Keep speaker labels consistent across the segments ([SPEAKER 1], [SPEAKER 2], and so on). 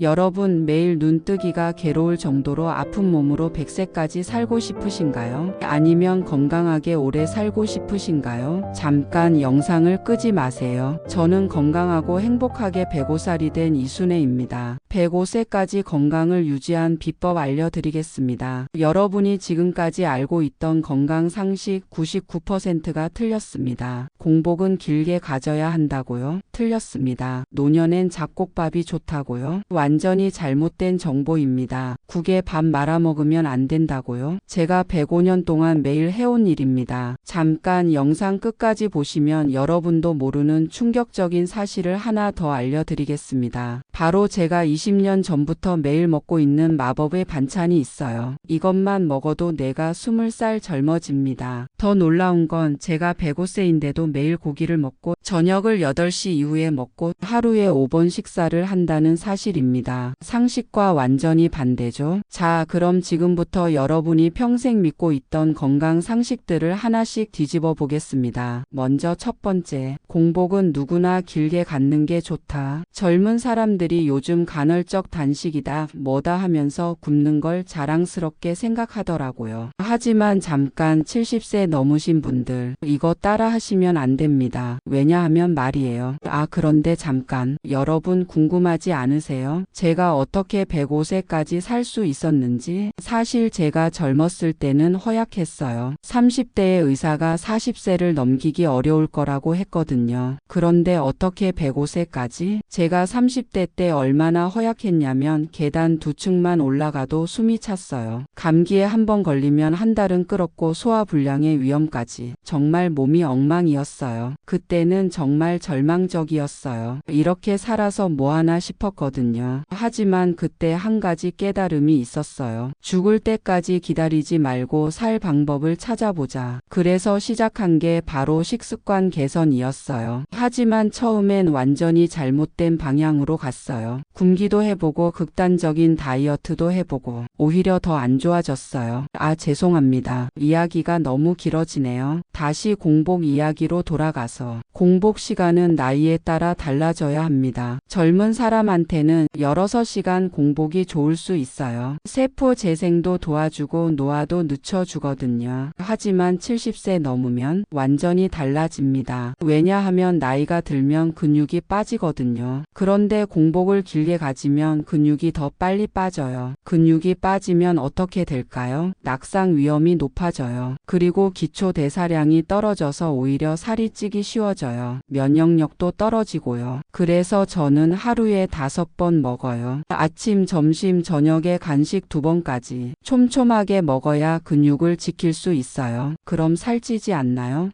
[SPEAKER 1] 여러분 매일 눈뜨기가 괴로울 정도로 아픈 몸으로 100세까지 살고 싶으신가요? 아니면 건강하게 오래 살고 싶으신가요? 잠깐 영상을 끄지 마세요. 저는 건강하고 행복하게 105살이 된 이순애입니다. 105세까지 건강을 유지한 비법 알려드리겠습니다. 여러분이 지금까지 알고 있던 건강 상식 99%가 틀렸습니다. 공복은 길게 가져야 한다고요? 틀렸습니다. 노년엔 잡곡밥이 좋다고요? 완 전히 잘못된 정보입니다. 국에 밥 말아 먹으면 안 된다고요? 제가 105년 동안 매일 해온 일입니다. 잠깐 영상 끝까지 보시면 여러분도 모르는 충격적인 사실을 하나 더 알려드리겠습니다. 바로 제가 20년 전부터 매일 먹고 있는 마법의 반찬이 있어요. 이것만 먹어도 내가 20살 젊어집니다. 더 놀라운 건 제가 105세인데도 매일 고기를 먹고 저녁을 8시 이후에 먹고 하루에 5번 식사를 한다는 사실입니다. 상식과 완전히 반대죠. 자, 그럼 지금부터 여러분이 평생 믿고 있던 건강 상식들을 하나씩 뒤집어 보겠습니다. 먼저 첫 번째, 공복은 누구나 길게 갖는 게 좋다. 젊은 사람들이 요즘 간헐적 단식이다, 뭐다 하면서 굶는 걸 자랑스럽게 생각하더라고요. 하지만 잠깐 70세 넘으신 분들, 이거 따라 하시면 안 됩니다. 왜냐하면 말이에요. 아, 그런데 잠깐, 여러분 궁금하지 않으세요? 제가 어떻게 105세까지 살 수 있었는지? 사실 제가 젊었을 때는 허약했어요. 30대의 의사가 40세를 넘기기 어려울 거라고 했거든요. 그런데 어떻게 105세까지? 제가 30대 때 얼마나 허약했냐면 계단 두 층만 올라가도 숨이 찼어요. 감기에 한 번 걸리면 한 달은 끓었고 소화불량의 위험까지. 정말 몸이 엉망이었어요. 그때는 정말 절망적이었어요. 이렇게 살아서 뭐하나 싶었거든요. 하지만 그때 한 가지 깨달음이 있었어요. 죽을 때까지 기다리지 말고 살 방법을 찾아보자. 그래서 시작한 게 바로 식습관 개선이었어요. 하지만 처음엔 완전히 잘못된 방향으로 갔어요. 굶기도 해보고 극단적인 다이어트도 해보고 오히려 더 안 좋아졌어요. 아, 죄송합니다. 이야기가 너무 길어지네요. 다시 공복 이야기로 돌아가서 공복 시간은 나이에 따라 달라져야 합니다. 젊은 사람한테는 여러 시간 공복이 좋을 수 있어요. 세포 재생도 도와주고 노화도 늦춰주거든요. 하지만 70세 넘으면 완전히 달라집니다. 왜냐하면 나이가 들면 근육이 빠지거든요. 그런데 공 복을 길게 가지면 근육이 더 빨리 빠져요. 근육이 빠지면 어떻게 될까요? 낙상 위험이 높아져요. 그리고 기초 대사량이 떨어져서 오히려 살이 찌기 쉬워져요. 면역력도 떨어지고요. 그래서 저는 하루에 다섯 번 먹어요. 아침, 점심, 저녁에 간식 두 번까지 촘촘하게 먹어야 근육을 지킬 수 있어요. 그럼 살찌지 않나요?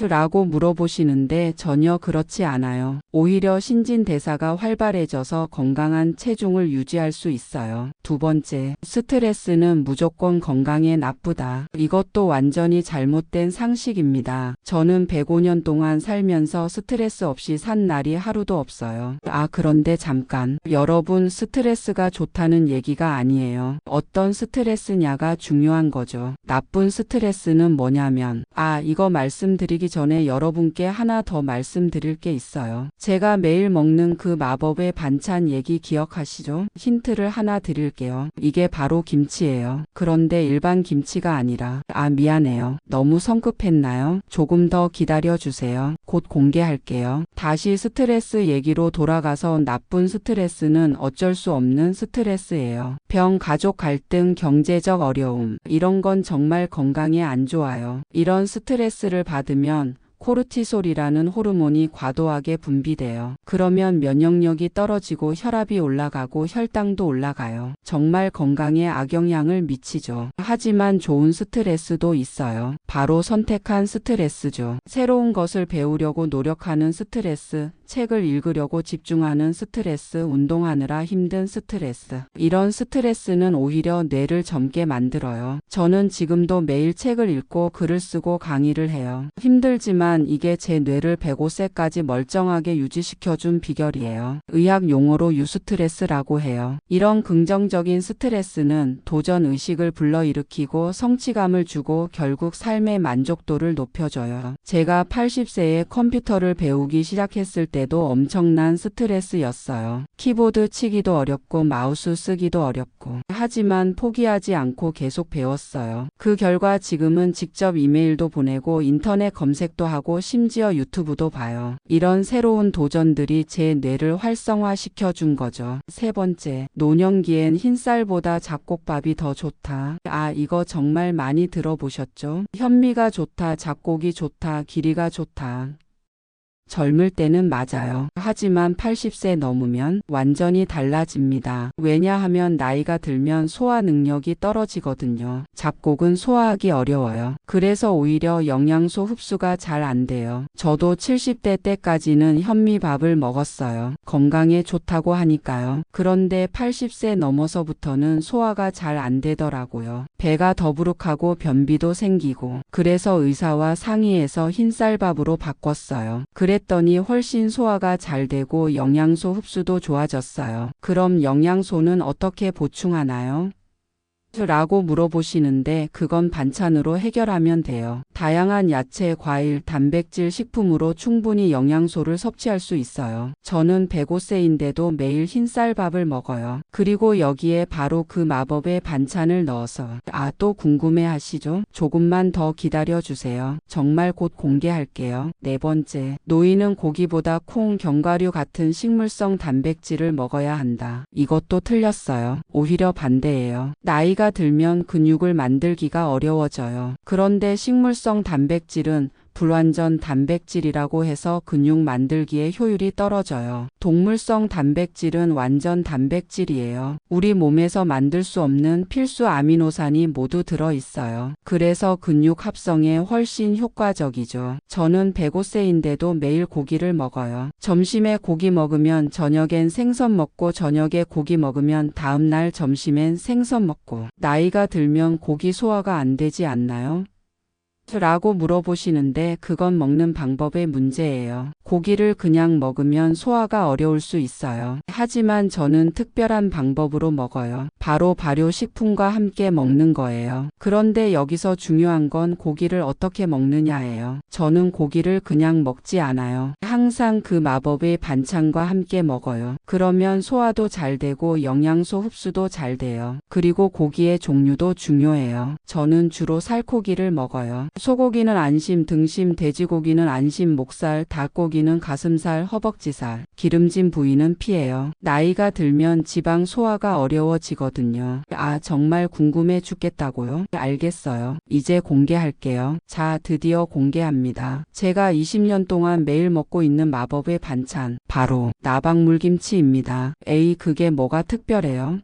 [SPEAKER 1] 라고 물어보시는데 전혀 그렇지 않아요. 오히려 신진대사가 활발해져서 건강한 체중을 유지할 수 있어요. 두 번째, 스트레스는 무조건 건강에 나쁘다. 이것도 완전히 잘못된 상식입니다. 저는 105년 동안 살면서 스트레스 없이 산 날이 하루도 없어요. 아, 그런데 잠깐. 여러분, 스트레스가 좋다는 얘기가 아니에요. 어떤 스트레스냐가 중요한 거죠. 나쁜 스트레스는 뭐냐면, 아, 이거 말씀드리기 전에 여러분께 하나 더 말씀드릴 게 있어요. 제가 매일 먹는 그 마법의 반찬 얘기 기억하시죠? 힌트를 하나 드릴게요. 이게 바로 김치예요. 그런데 일반 김치가 아니라, 아, 미안해요. 너무 성급했나요? 조금 더 기다려 주세요. 곧 공개할게요. 다시 스트레스 얘기로 돌아가서 나쁜 스트레스는 어쩔 수 없는 스트레스예요. 병, 가족 갈등, 경제적 어려움. 이런 건 정말 건강에 안 좋아요. 이런 스트레스를 받으면 코르티솔이라는 호르몬이 과도하게 분비돼요. 그러면 면역력이 떨어지고 혈압이 올라가고 혈당도 올라가요. 정말 건강에 악영향을 미치죠. 하지만 좋은 스트레스도 있어요. 바로 선택한 스트레스죠. 새로운 것을 배우려고 노력하는 스트레스, 책을 읽으려고 집중하는 스트레스, 운동하느라 힘든 스트레스. 이런 스트레스는 오히려 뇌를 젊게 만들어요. 저는 지금도 매일 책을 읽고 글을 쓰고 강의를 해요. 힘들지만 이게 제 뇌를 105세까지 멀쩡하게 유지시켜준 비결이에요. 의학 용어로 유스트레스라고 해요. 이런 긍정적인 스트레스는 도전 의식을 불러일으키고 성취감을 주고 결국 삶의 만족도를 높여줘요. 제가 80세에 컴퓨터를 배우기 시작했을 때 때도 엄청난 스트레스였어요. 키보드 치기도 어렵고 마우스 쓰기도 어렵고. 하지만 포기하지 않고 계속 배웠어요. 그 결과 지금은 직접 이메일도 보내고 인터넷 검색도 하고 심지어 유튜브도 봐요. 이런 새로운 도전들이 제 뇌를 활성화시켜 준 거죠. 세 번째, 노년기엔 흰쌀보다 잡곡밥이 더 좋다. 아, 이거 정말 많이 들어보셨죠? 현미가 좋다, 잡곡이 좋다, 길이가 좋다. 젊을 때는 맞아요. 하지만 80세 넘으면 완전히 달라집니다. 왜냐하면 나이가 들면 소화 능력이 떨어지거든요. 잡곡은 소화하기 어려워요. 그래서 오히려 영양소 흡수가 잘 안 돼요. 저도 70대 때까지는 현미밥을 먹었어요. 건강에 좋다고 하니까요. 그런데 80세 넘어서부터는 소화가 잘 안 되더라고요. 배가 더부룩하고 변비도 생기고 그래서 의사와 상의해서 흰쌀밥으로 바꿨어요. 그 랬더니 훨씬 소화가 잘 되고 영양소 흡수도 좋아졌어요. 그럼 영양소는 어떻게 보충하나요? 라고 물어보시는데 그건 반찬으로 해결하면 돼요. 다양한 야채, 과일, 단백질, 식품으로 충분히 영양소를 섭취할 수 있어요. 저는 105세인데도 매일 흰쌀밥을 먹어요. 그리고 여기에 바로 그 마법의 반찬을 넣어서 아 또 궁금해 하시죠? 조금만 더 기다려 주세요. 정말 곧 공개할게요. 네 번째, 노인은 고기보다 콩, 견과류 같은 식물성 단백질을 먹어야 한다. 이것도 틀렸어요. 오히려 반대예요. 나이가 들면 근육을 만들기가 어려워져요. 그런데 식물성 단백질은 불완전 단백질이라고 해서 근육 만들기에 효율이 떨어져요. 동물성 단백질은 완전 단백질이에요. 우리 몸에서 만들 수 없는 필수 아미노산이 모두 들어 있어요. 그래서 근육 합성에 훨씬 효과적이죠. 저는 105세인데도 매일 고기를 먹어요. 점심에 고기 먹으면 저녁엔 생선 먹고 저녁에 고기 먹으면 다음날 점심엔 생선 먹고 나이가 들면 고기 소화가 안 되지 않나요? 라고 물어보시는데 그건 먹는 방법의 문제예요. 고기를 그냥 먹으면 소화가 어려울 수 있어요. 하지만 저는 특별한 방법으로 먹어요. 바로 발효식품과 함께 먹는 거예요. 그런데 여기서 중요한 건 고기를 어떻게 먹느냐예요. 저는 고기를 그냥 먹지 않아요. 항상 그 마법의 반찬과 함께 먹어요. 그러면 소화도 잘 되고 영양소 흡수도 잘 돼요. 그리고 고기의 종류도 중요해요. 저는 주로 살코기를 먹어요. 소고기는 안심, 등심, 돼지고기는 안심, 목살, 닭고기는 가슴살, 허벅지살, 기름진 부위는 피해요. 나이가 들면 지방 소화가 어려워지거든요. 아, 정말 궁금해 죽겠다고요? 알겠어요. 이제 공개할게요. 자, 드디어 공개합니다. 제가 20년 동안 매일 먹고 있는 마법의 반찬, 바로 나박물김치입니다. 에이, 그게 뭐가 특별해요?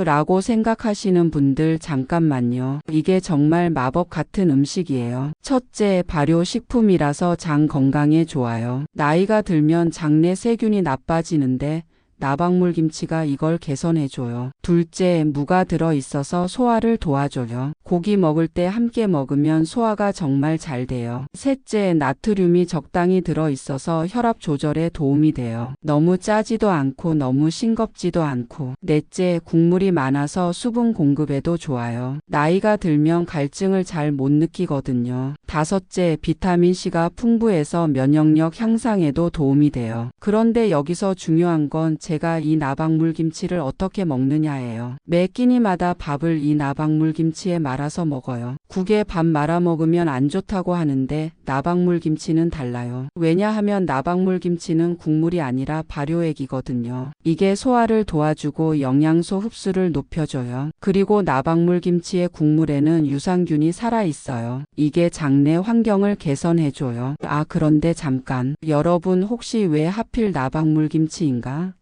[SPEAKER 1] 라고 생각하시는 분들 잠깐만요. 이게 정말 마법 같은 음식이에요. 첫째, 발효식품이라서 장 건강에 좋아요. 나이가 들면 장내 세균이 나빠지는데 나박물 김치가 이걸 개선해줘요. 둘째, 무가 들어있어서 소화를 도와줘요. 고기 먹을 때 함께 먹으면 소화가 정말 잘 돼요. 셋째, 나트륨이 적당히 들어있어서 혈압 조절에 도움이 돼요. 너무 짜지도 않고 너무 싱겁지도 않고. 넷째, 국물이 많아서 수분 공급에도 좋아요. 나이가 들면 갈증을 잘 못 느끼거든요. 다섯째, 비타민C가 풍부해서 면역력 향상에도 도움이 돼요. 그런데 여기서 중요한 건제 가 이 나박물 김치를 어떻게 먹느냐예요. 매 끼니마다 밥을 이 나박물 김치에 말아서 먹어요. 국에 밥 말아 먹으면 안 좋다고 하는데 나박물 김치는 달라요. 왜냐하면 나박물 김치는 국물이 아니라 발효액이거든요. 이게 소화를 도와주고 영양소 흡수를 높여줘요. 그리고 나박물 김치의 국물에는 유산균이 살아 있어요. 이게 장내 환경을 개선해줘요. 아, 그런데 잠깐. 여러분 혹시 왜 하필 나박물 김치인가?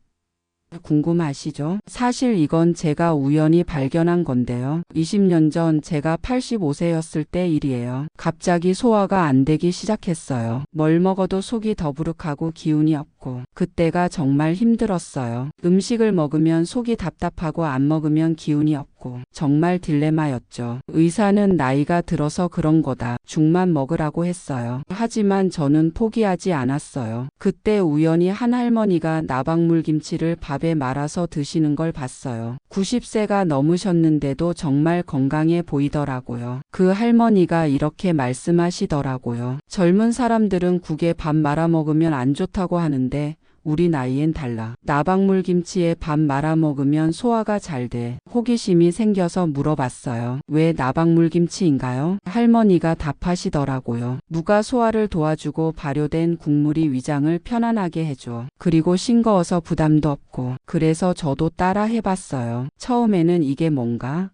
[SPEAKER 1] 궁금하시죠? 사실 이건 제가 우연히 발견한 건데요. 20년 전 제가 85세였을 때 일이에요. 갑자기 소화가 안 되기 시작했어요. 뭘 먹어도 속이 더부룩하고 기운이 없고 그때가 정말 힘들었어요. 음식을 먹으면 속이 답답하고 안 먹으면 기운이 없고 없고 정말 딜레마였죠. 의사는 나이가 들어서 그런 거다. 죽만 먹으라고 했어요. 하지만 저는 포기하지 않았어요. 그때 우연히 한 할머니가 나박물 김치를 밥에 말아서 드시는 걸 봤어요. 90세가 넘으셨는데도 정말 건강해 보이더라고요. 그 할머니가 이렇게 말씀하시더라고요. 젊은 사람들은 국에 밥 말아 먹으면 안 좋다고 하는데 우리 나이엔 달라. 나박물 김치에 밥 말아 먹으면 소화가 잘 돼. 호기심이 생겨서 물어봤어요. 왜 나박물 김치인가요? 할머니가 답하시더라고요. 무가 소화를 도와주고 발효된 국물이 위장을 편안하게 해줘. 그리고 싱거워서 부담도 없고. 그래서 저도 따라 해봤어요. 처음에는 이게 뭔가?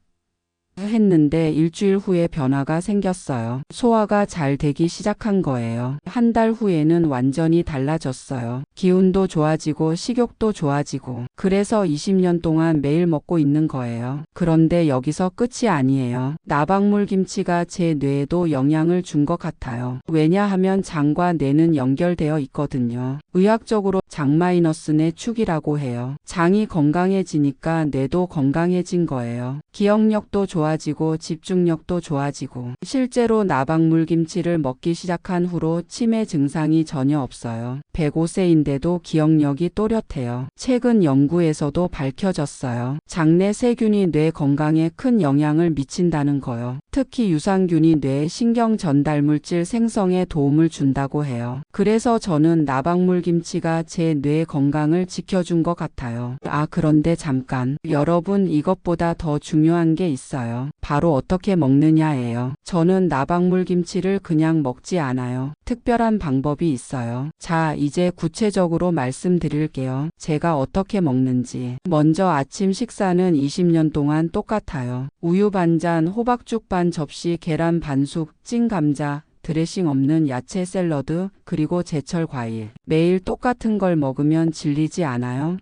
[SPEAKER 1] 했는데 일주일 후에 변화가 생겼어요. 소화가 잘 되기 시작한 거예요. 한 달 후에는 완전히 달라졌어요. 기운도 좋아지고 식욕도 좋아지고 그래서 20년 동안 매일 먹고 있는 거예요. 그런데 여기서 끝이 아니에요. 나박물 김치가 제 뇌에도 영향을 준 것 같아요. 왜냐하면 장과 뇌는 연결되어 있거든요. 의학적으로 장 마이너스 뇌 축이라고 해요. 장이 건강해지니까 뇌도 건강해진 거예요. 기억력도 좋아지고 집중력도 좋아지고 실제로 나박물 김치를 먹기 시작한 후로 치매 증상이 전혀 없어요. 105세인데도 기억력이 또렷해요. 최근 연구에서도 밝혀졌어요. 장내 세균이 뇌 건강에 큰 영향을 미친다는 거요. 특히 유산균이 뇌 신경 전달 물질 생성에 도움을 준다고 해요. 그래서 저는 나박물 김치가 제 뇌 건강을 지켜준 것 같아요. 아, 그런데 잠깐. 여러분, 이것보다 더 중요한 게 있어요. 바로 어떻게 먹느냐예요. 저는 나박물 김치를 그냥 먹지 않아요. 특별한 방법이 있어요. 자, 이제 구체적으로 말씀드릴게요. 제가 어떻게 먹는지. 먼저 아침 식사는 20년 동안 똑같아요. 우유 반 잔, 호박죽 반 접시, 계란 반숙, 찐 감자, 드레싱 없는 야채 샐러드, 그리고 제철 과일. 매일 똑같은 걸 먹으면 질리지 않아요?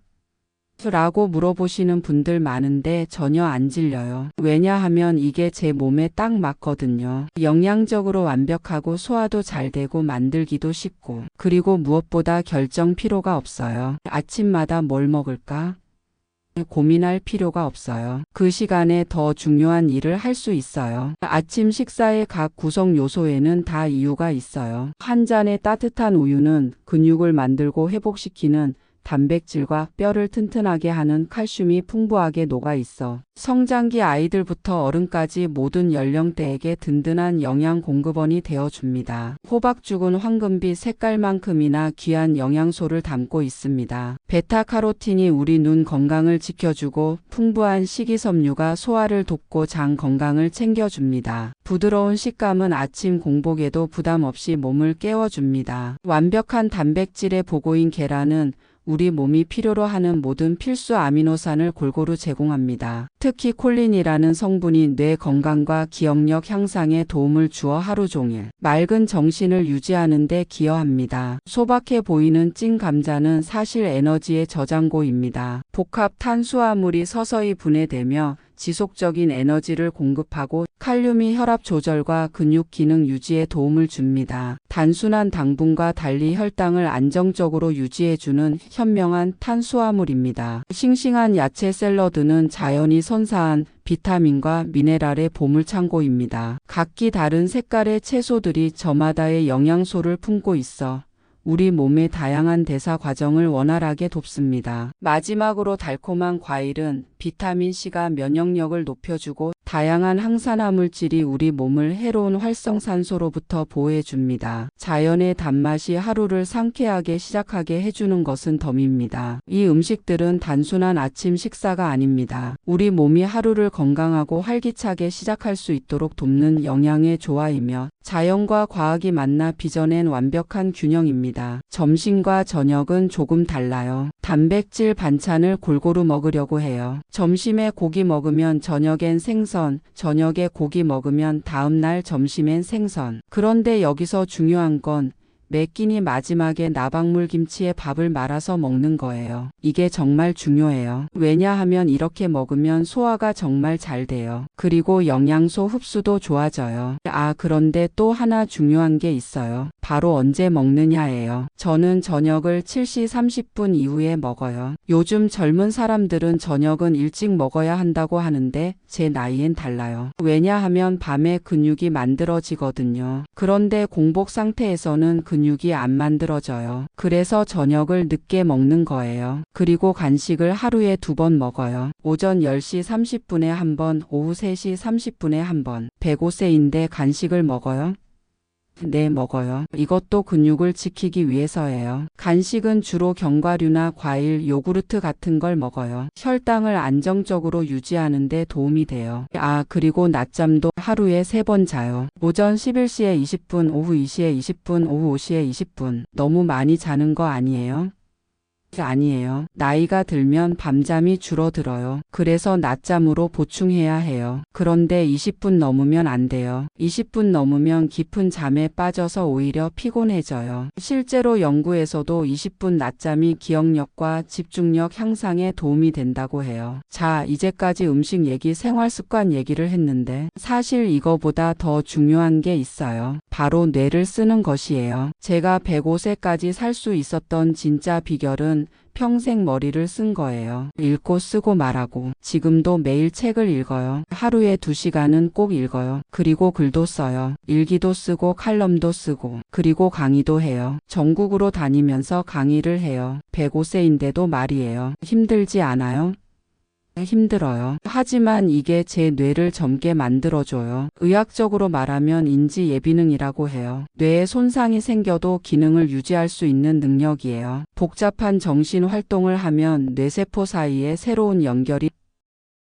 [SPEAKER 1] 라고 물어보시는 분들 많은데 전혀 안 질려요. 왜냐하면 이게 제 몸에 딱 맞거든요. 영양적으로 완벽하고 소화도 잘 되고 만들기도 쉽고 그리고 무엇보다 결정 필요가 없어요. 아침마다 뭘 먹을까? 고민할 필요가 없어요. 그 시간에 더 중요한 일을 할 수 있어요. 아침 식사의 각 구성 요소에는 다 이유가 있어요. 한 잔의 따뜻한 우유는 근육을 만들고 회복시키는 단백질과 뼈를 튼튼하게 하는 칼슘이 풍부하게 녹아 있어 성장기 아이들부터 어른까지 모든 연령대에게 든든한 영양 공급원이 되어 줍니다. 호박죽은 황금빛 색깔만큼이나 귀한 영양소를 담고 있습니다. 베타카로틴이 우리 눈 건강을 지켜주고 풍부한 식이섬유가 소화를 돕고 장 건강을 챙겨줍니다. 부드러운 식감은 아침 공복에도 부담 없이 몸을 깨워줍니다. 완벽한 단백질의 보고인 계란은 우리 몸이 필요로 하는 모든 필수 아미노산을 골고루 제공합니다. 특히 콜린이라는 성분이 뇌 건강과 기억력 향상에 도움을 주어 하루 종일 맑은 정신을 유지하는 데 기여합니다. 소박해 보이는 찐 감자는 사실 에너지의 저장고입니다. 복합 탄수화물이 서서히 분해되며 지속적인 에너지를 공급하고 칼륨이 혈압 조절과 근육 기능 유지에 도움을 줍니다. 단순한 당분과 달리 혈당을 안정적으로 유지해주는 현명한 탄수화물입니다. 싱싱한 야채 샐러드는 자연이 선사한 비타민과 미네랄의 보물창고입니다. 각기 다른 색깔의 채소들이 저마다의 영양소를 품고 있어 우리 몸의 다양한 대사 과정을 원활하게 돕습니다. 마지막으로 달콤한 과일은 비타민C가 면역력을 높여주고 다양한 항산화 물질이 우리 몸을 해로운 활성산소로부터 보호해줍니다. 자연의 단맛이 하루를 상쾌하게 시작하게 해주는 것은 덤입니다. 이 음식들은 단순한 아침 식사가 아닙니다. 우리 몸이 하루를 건강하고 활기차게 시작할 수 있도록 돕는 영양의 조화이며 자연과 과학이 만나 빚어낸 완벽한 균형입니다. 점심과 저녁은 조금 달라요. 단백질 반찬을 골고루 먹으려고 해요. 점심에 고기 먹으면 저녁엔 생선, 저녁에 고기 먹으면 다음날 점심엔 생선. 그런데 여기서 중요한 건 매 끼니 마지막에 나박물 김치에 밥을 말아서 먹는 거예요. 이게 정말 중요해요. 왜냐하면 이렇게 먹으면 소화가 정말 잘 돼요. 그리고 영양소 흡수도 좋아져요. 아, 그런데 또 하나 중요한 게 있어요. 바로 언제 먹느냐예요. 저는 저녁을 7시 30분 이후에 먹어요. 요즘 젊은 사람들은 저녁은 일찍 먹어야 한다고 하는데 제 나이엔 달라요. 왜냐하면 밤에 근육이 만들어지거든요. 그런데 공복 상태에서는 근육이 안 만들어져요. 그래서 저녁을 늦게 먹는 거예요. 그리고 간식을 하루에 두 번 먹어요. 오전 10시 30분에 한 번, 오후 3시 30분에 한 번. 105세인데 간식을 먹어요? 네, 먹어요. 이것도 근육을 지키기 위해서예요. 간식은 주로 견과류나 과일, 요구르트 같은 걸 먹어요. 혈당을 안정적으로 유지하는 데 도움이 돼요. 아, 그리고 낮잠도 하루에 3번 자요. 오전 11시에 20분, 오후 2시에 20분, 오후 5시에 20분. 너무 많이 자는 거 아니에요? 아니에요. 나이가 들면 밤잠이 줄어들어요. 그래서 낮잠으로 보충해야 해요. 그런데 20분 넘으면 안 돼요. 20분 넘으면 깊은 잠에 빠져서 오히려 피곤해져요. 실제로 연구에서도 20분 낮잠이 기억력과 집중력 향상에 도움이 된다고 해요. 자, 이제까지 음식 얘기, 생활 습관 얘기를 했는데 사실 이거보다 더 중요한 게 있어요. 바로 뇌를 쓰는 것이에요. 제가 105세까지 살 수 있었던 진짜 비결은 평생 머리를 쓴 거예요. 읽고 쓰고 말하고. 지금도 매일 책을 읽어요. 하루에 2시간은 꼭 읽어요. 그리고 글도 써요. 일기도 쓰고 칼럼도 쓰고. 그리고 강의도 해요. 전국으로 다니면서 강의를 해요. 105세인데도 말이에요. 힘들지 않아요? 힘들어요. 하지만 이게 제 뇌를 젊게 만들어줘요. 의학적으로 말하면 인지 예비능이라고 해요. 뇌에 손상이 생겨도 기능을 유지할 수 있는 능력이에요. 복잡한 정신 활동을 하면 뇌세포 사이에 새로운 연결이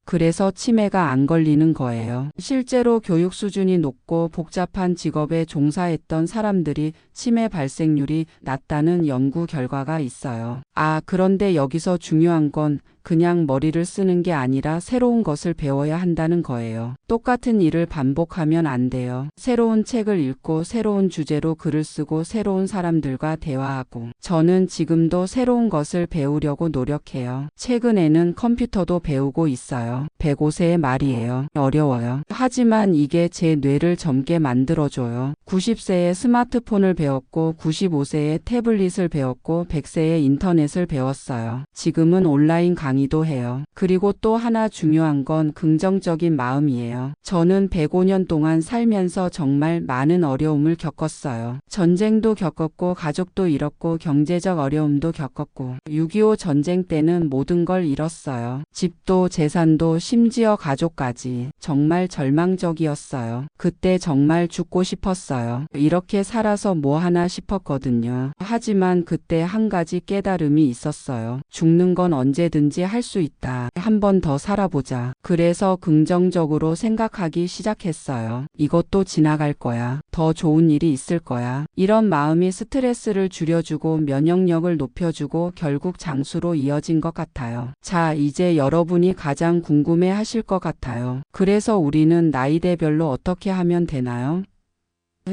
[SPEAKER 1] 그래서 치매가 안 걸리는 거예요. 실제로 교육 수준이 높고 복잡한 직업에 종사했던 사람들이 치매 발생률이 낮다는 연구 결과가 있어요. 아, 그런데 여기서 중요한 건 그냥 머리를 쓰는 게 아니라 새로운 것을 배워야 한다는 거예요. 똑같은 일을 반복하면 안 돼요. 새로운 책을 읽고 새로운 주제로 글을 쓰고 새로운 사람들과 대화하고 저는 지금도 새로운 것을 배우려고 노력해요. 최근에는 컴퓨터도 배우고 있어요. 105세의 말이에요. 어려워요. 하지만 이게 제 뇌를 젊게 만들어줘요. 90세에 스마트폰을 배웠고 95세에 태블릿을 배웠고 100세에 인터넷을 배웠어요. 지금은 온라인 강의 도 해요. 그리고 또 하나 중요한 건 긍정적인 마음이에요. 저는 105년 동안 살면서 정말 많은 어려움을 겪었어요. 전쟁도 겪었고 가족도 잃었고 경제적 어려움도 겪었고 6.25 전쟁 때는 모든 걸 잃었어요. 집도 재산도 심지어 가족까지 정말 절망적이었어요. 그때 정말 죽고 싶었어요. 이렇게 살아서 뭐 하나 싶었거든요. 하지만 그때 한 가지 깨달음이 있었어요. 죽는 건 언제든지 할 수 있다. 한 번 더 살아보자. 그래서 긍정적으로 생각하기 시작했어요. 이것도 지나갈 거야. 더 좋은 일이 있을 거야. 이런 마음이 스트레스를 줄여주고 면역력을 높여주고 결국 장수로 이어진 것 같아요. 자, 이제 여러분이 가장 궁금해 하실 것 같아요. 그래서 우리는 나이대별로 어떻게 하면 되나요?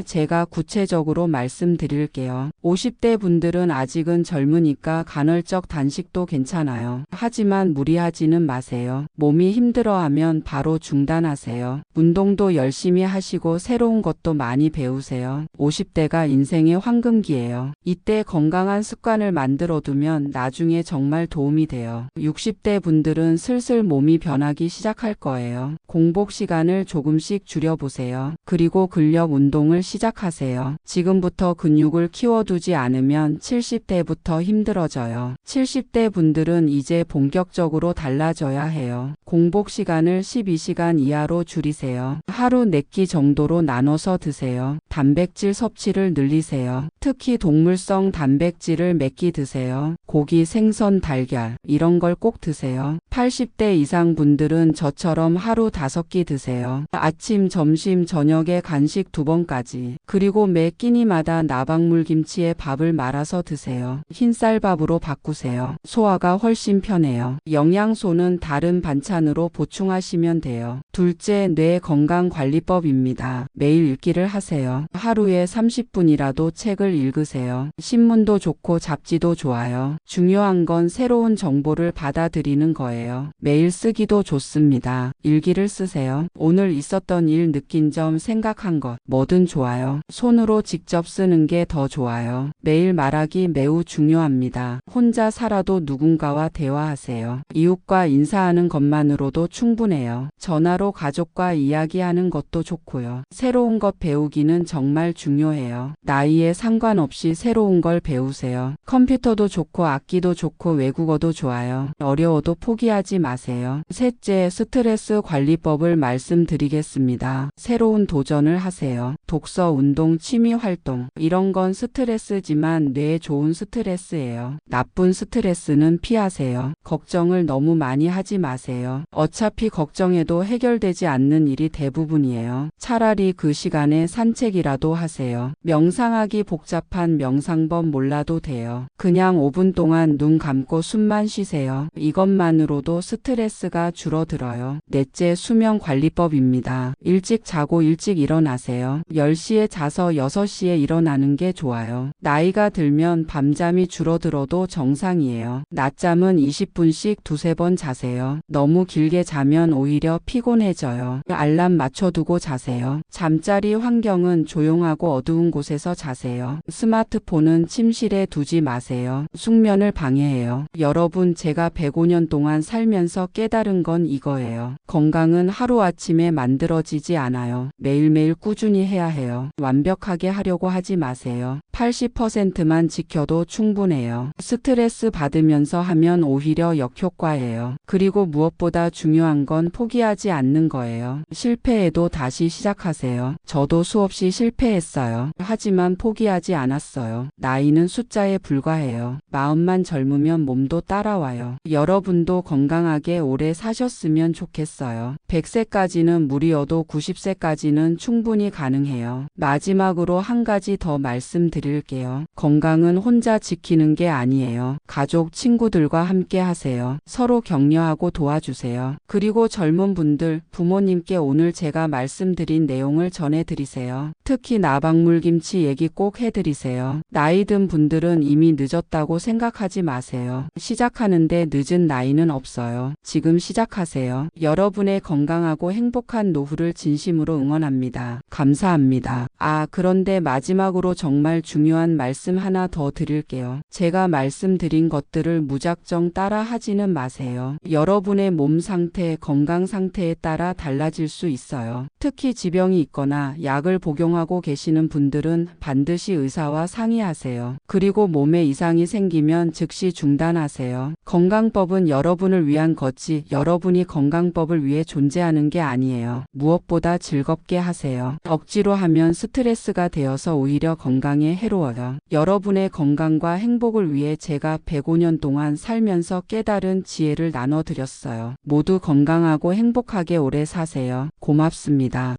[SPEAKER 1] 제가 구체적으로 말씀드릴게요. 50대 분들은 아직은 젊으니까 간헐적 단식도 괜찮아요. 하지만 무리하지는 마세요. 몸이 힘들어하면 바로 중단하세요. 운동도 열심히 하시고 새로운 것도 많이 배우세요. 50대가 인생의 황금기예요. 이때 건강한 습관을 만들어 두면 나중에 정말 도움이 돼요. 60대 분들은 슬슬 몸이 변하기 시작할 거예요. 공복 시간을 조금씩 줄여보세요. 그리고 근력 운동을 시작하세요. 지금부터 근육을 키워두지 않으면 70대부터 힘들어져요. 70대 분들은 이제 본격적으로 달라져야 해요. 공복 시간을 12시간 이하로 줄이세요. 하루 4끼 정도로 나눠서 드세요. 단백질 섭취를 늘리세요. 특히 동물성 단백질을 몇 끼 드세요. 고기, 생선, 달걀 이런 걸 꼭 드세요. 80대 이상 분들은 저처럼 하루 5끼 드세요. 아침, 점심, 저녁에 간식 두 번까지 그리고 매 끼니마다 나박물 김치에 밥을 말아서 드세요. 흰쌀밥으로 바꾸세요. 소화가 훨씬 편해요. 영양소는 다른 반찬으로 보충하시면 돼요. 둘째, 뇌 건강 관리법입니다. 매일 읽기를 하세요. 하루에 30분이라도 책을 읽으세요. 신문도 좋고 잡지도 좋아요. 중요한 건 새로운 정보를 받아들이는 거예요. 매일 쓰기도 좋습니다. 일기를 쓰세요. 오늘 있었던 일 느낀 점 생각한 것 뭐든 좋아요. 손으로 직접 쓰는 게 더 좋아요. 매일 말하기 매우 중요합니다. 혼자 살아도 누군가와 대화하세요. 이웃과 인사하는 것만으로도 충분해요. 전화로 가족과 이야기하는 것도 좋고요. 새로운 것 배우기는 정말 중요해요. 나이에 상관없이 새로운 걸 배우세요. 컴퓨터도 좋고 악기도 좋고 외국어도 좋아요. 어려워도 포기하지 마세요. 셋째, 스트레스 관리법을 말씀드리겠습니다. 새로운 도전을 하세요. 독서, 운동, 취미 활동. 이런 건 스트레스지만 뇌에 좋은 스트레스예요. 나쁜 스트레스는 피하세요. 걱정을 너무 많이 하지 마세요. 어차피 걱정해도 해결되지 않는 일이 대부분이에요. 차라리 그 시간에 산책이라도 하세요. 명상하기 복잡한 명상법 몰라도 돼요. 그냥 5분 동안 눈 감고 숨만 쉬세요. 이것만으로도 스트레스가 줄어들어요. 넷째 수면 관리법입니다. 일찍 자고 일찍 일어나세요. 10시에 자서 6시에 일어나는 게 좋아요. 나이가 들면 밤잠이 줄어들어도 정상이에요. 낮잠은 20분씩 두세 번 자세요. 너무 길게 자면 오히려 피곤해져요. 알람 맞춰두고 자세요. 잠자리 환경은 조용하고 어두운 곳에서 자세요. 스마트폰은 침실에 두지 마세요. 숙면을 방해해요. 여러분, 제가 105년 동안 살면서 깨달은 건 이거예요. 건강은 하루아침에 만들어지지 않아 요. 매일매일 꾸준히 해야 해요. 완벽하게 하려고 하지 마세요. 80%만 지켜도 충분해요. 스트레스 받으면서 하면 오히려 역효과예요. 그리고 무엇보다 중요한 건 포기하지 않는 거예요. 실패해도 다시 시작하세요. 저도 수없이 실패했어요. 하지만 포기하지 않았어요. 나이는 숫자에 불과해요. 마음만 젊으면 몸도 따라와요. 여러분도 건강하게 오래 사셨으면 좋겠어요. 100세까지는 무리여도 90세 까지는 충분히 가능해요. 마지막으로 한 가지 더 말씀드릴게요. 건강은 혼자 지키는 게 아니에요. 가족, 친구들과 함께 하세요. 서로 격려하고 도와주세요. 그리고 젊은 분들, 부모님께 오늘 제가 말씀드린 내용을 전해드리세요. 특히 나박물김치 얘기 꼭 해드리세요. 나이 든 분들은 이미 늦었다고 생각하지 마세요. 시작하는데 늦은 나이는 없어요. 지금 시작하세요. 여러분의 건강하고 행복한 노후를 진심으로 응원합니다. 감사합니다. 아, 그런데 마지막으로 정말 중요한 말씀 하나 더 드릴게요. 제가 말씀드린 것들을 무작정 따라 하지는 마세요. 여러분의 몸 상태, 건강 상태에 따라 달라질 수 있어요. 특히 지병이 있거나 약을 복용하고 계시는 분들은 반드시 의사와 상의하세요. 그리고 몸에 이상이 생기면 즉시 중단하세요. 건강법은 여러분을 위한 거지 여러분이 건강법을 위해 존재하는 게 아니에요. 무엇보다 즐겁게 하세요. 억지로 하면 스트레스가 되어서 오히려 건강에 해로워요. 여러분의 건강과 행복을 위해 제가 105년 동안 살면서 깨달은 지혜를 나눠드렸어요. 모두 건강하고 행복하게 오래 사세요. 고맙습니다.